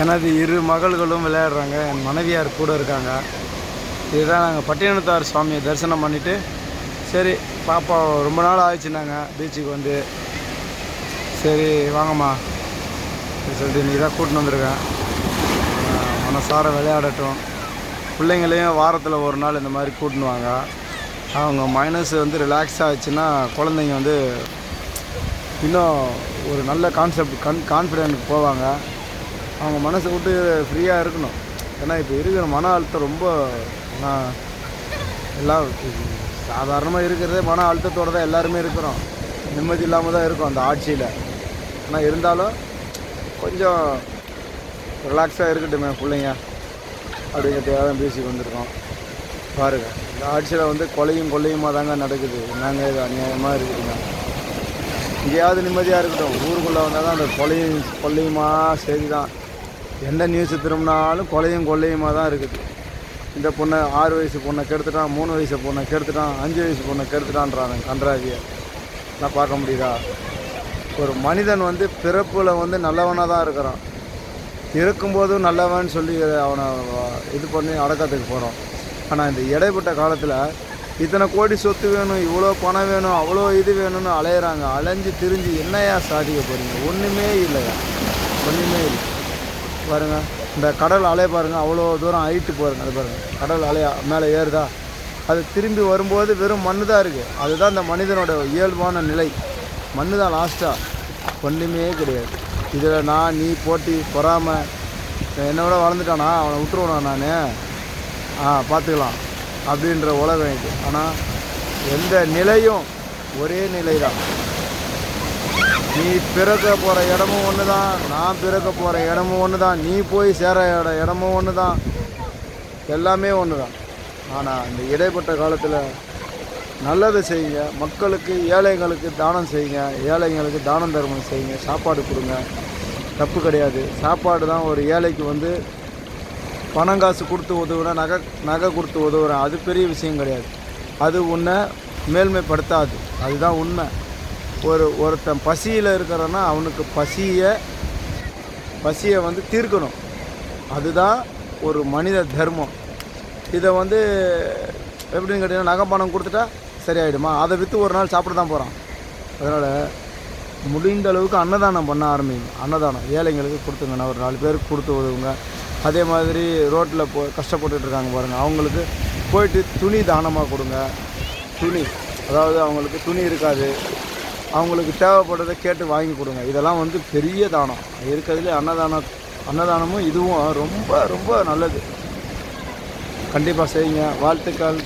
எனது இரு மகள்களும் விளையாடுறாங்க. என் மனைவியார் கூட இருக்காங்க. இதுதான் நாங்கள் பட்டினத்தார் சுவாமியை தரிசனம் பண்ணிவிட்டு சரி பாப்பா ரொம்ப நாள் ஆயிடுச்சுனாங்க பீச்சுக்கு வந்து. சரி வாங்கம்மா. சொல்லிட்டு இன்றைக்கி தான் கூட்டின்னு வந்திருக்கேன். மனசார விளையாடட்டும். பிள்ளைங்களையும் வாரத்தில் ஒரு நாள் இந்த மாதிரி கூட்டின்னு வாங்க. அவங்க மைனஸ் வந்து ரிலாக்ஸ் ஆச்சுன்னா குழந்தைங்க வந்து இன்னும் ஒரு நல்ல கான்செப்ட் கன் கான்ஃபிடென்ட் போவாங்க. அவங்க மனசை விட்டு ஃப்ரீயாக இருக்கணும். ஏன்னா இப்போ இருக்கிற மன அழுத்தம் ரொம்ப நான் எல்லாம் சாதாரணமாக இருக்கிறதே மன அழுத்தத்தோடு தான் எல்லாருமே இருக்கிறோம். நிம்மதி இல்லாமல் தான் இருக்கும் அந்த ஆட்சியில். ஆனால் இருந்தாலும் கொஞ்சம் ரிலாக்ஸாக இருக்கட்டுமே பிள்ளைங்க. அப்படிங்கிறதுக்காக தான் பேசி வந்திருக்கோம் பாருங்கள் இந்த ஆட்சியில் வந்து கொலையும் கொள்ளையுமா தாங்க நடக்குது. நாங்கள் இது அநியாயமாக இருக்குதுங்க. எங்கேயாவது நிம்மதியாக இருக்கட்டும். ஊருக்குள்ளே வந்தால் தான் அந்த கொலையும் கொள்ளையுமா சரி தான் எந்த நியூஸ் திரும்பினாலும் கொலையும் கொள்ளையுமாக தான் இருக்குது. இந்த பொண்ணை ஆறு வயசு பொண்ணை கெடுத்துட்டான் மூணு வயசு பொண்ணை கெடுத்துட்டான் அஞ்சு வயசு பொண்ணை கெடுத்துட்டான்றாங்க கன்றாவியை. நான் பார்க்க முடியுதா? ஒரு மனிதன் வந்து பிறப்பில் வந்து நல்லவனாக தான் இருக்கிறான். இருக்கும்போதும் நல்லவன் சொல்லி அவனை இது பண்ணி அடக்கத்துக்கு போகிறோம் ஆனால் இந்த இடைப்பட்ட காலத்தில் இத்தனை கோடி சொத்து வேணும் இவ்வளோ பணம் வேணும் அவ்வளோ இது வேணும்னு அலையிறாங்க. அலைஞ்சு திரிஞ்சு என்னையா சாதிக்க போகிறீங்க ஒன்றுமே இல்லையா? ஒன்றுமே இல்லை. பாருங்கள் இந்த கடல் அலை பாருங்கள் அவ்வளோ தூரம் ஹைட்டு பாருங்க அது பாருங்கள் கடல் அலையா மேலே ஏறுதா? அது திரும்பி வரும்போது வெறும் மண்ணு தான் இருக்குது அதுதான் இந்த மனிதனோட இயல்பான நிலை. மண்ணு தான் லாஸ்ட்டாக ஒன்றுமே கிடையாது. இதில் நான் நீ போட்டி பொறாமை என்னோட வளர்ந்துட்டானா? அவனை விட்டுருவானா நான்? ஆ பார்த்துக்கலாம். அப்படின்ற உலகம் இது. ஆனால் எந்த நிலையும் ஒரே நிலை தான் நீ பிறக்க போகிற இடமும் ஒன்று தான் நான் பிறக்க போகிற இடமும் ஒன்று தான் நீ போய் சேர இட இடமும் ஒன்று தான் எல்லாமே ஒன்று தான் ஆனால் இந்த இடைப்பட்ட காலத்தில் நல்லதை செய்யுங்க. மக்களுக்கு ஏழைங்களுக்கு தானம் செய்யுங்க. ஏழைங்களுக்கு தானம் தர்மம் செய்யுங்க. சாப்பாடு கொடுங்க. தப்பு கிடையாது. சாப்பாடு தான் ஒரு ஏழைக்கு வந்து பணம் காசு கொடுத்து உதவுறேன் நகை நகை கொடுத்து உதவுறேன். அது பெரிய விஷயம் கிடையாது. அது உன்னை மேல்மைப்படுத்தாது அதுதான் உண்மை. ஒரு ஒருத்தன் பசியில் இருக்கிறன்னா அவனுக்கு பசியை பசியை வந்து தீர்க்கணும். அதுதான் ஒரு மனித தர்மம். இதை வந்து எப்படின்னு கேட்டிங்கன்னா நகை பணம் கொடுத்துட்டா சரியாயிடுமா? அதை விற்று ஒரு நாள் சாப்பிட தான் போகிறான் அதனால் முடிந்த அளவுக்கு அன்னதானம் பண்ண ஆரம்பிங்க. அன்னதானம் ஏழைங்களுக்கு கொடுத்துங்கண்ணா ஒரு நாலு பேருக்கு கொடுத்து உதவுங்க. அதே மாதிரி ரோட்டில் போ கஷ்டப்பட்டுட்டு இருக்காங்க பாருங்கள் அவங்களுக்கு போயிட்டு துணி தானமாக கொடுங்க. துணி. அதாவது அவங்களுக்கு துணி இருக்காது. அவங்களுக்கு தேவைப்படுறதை கேட்டு வாங்கி கொடுங்க. இதெல்லாம் வந்து பெரிய தானம். இருக்கிறதுலே அன்னதானம் அன்னதானமும் இதுவும் ரொம்ப ரொம்ப நல்லது. கண்டிப்பாக செய்யுங்க. வாழ்த்துக்கள்.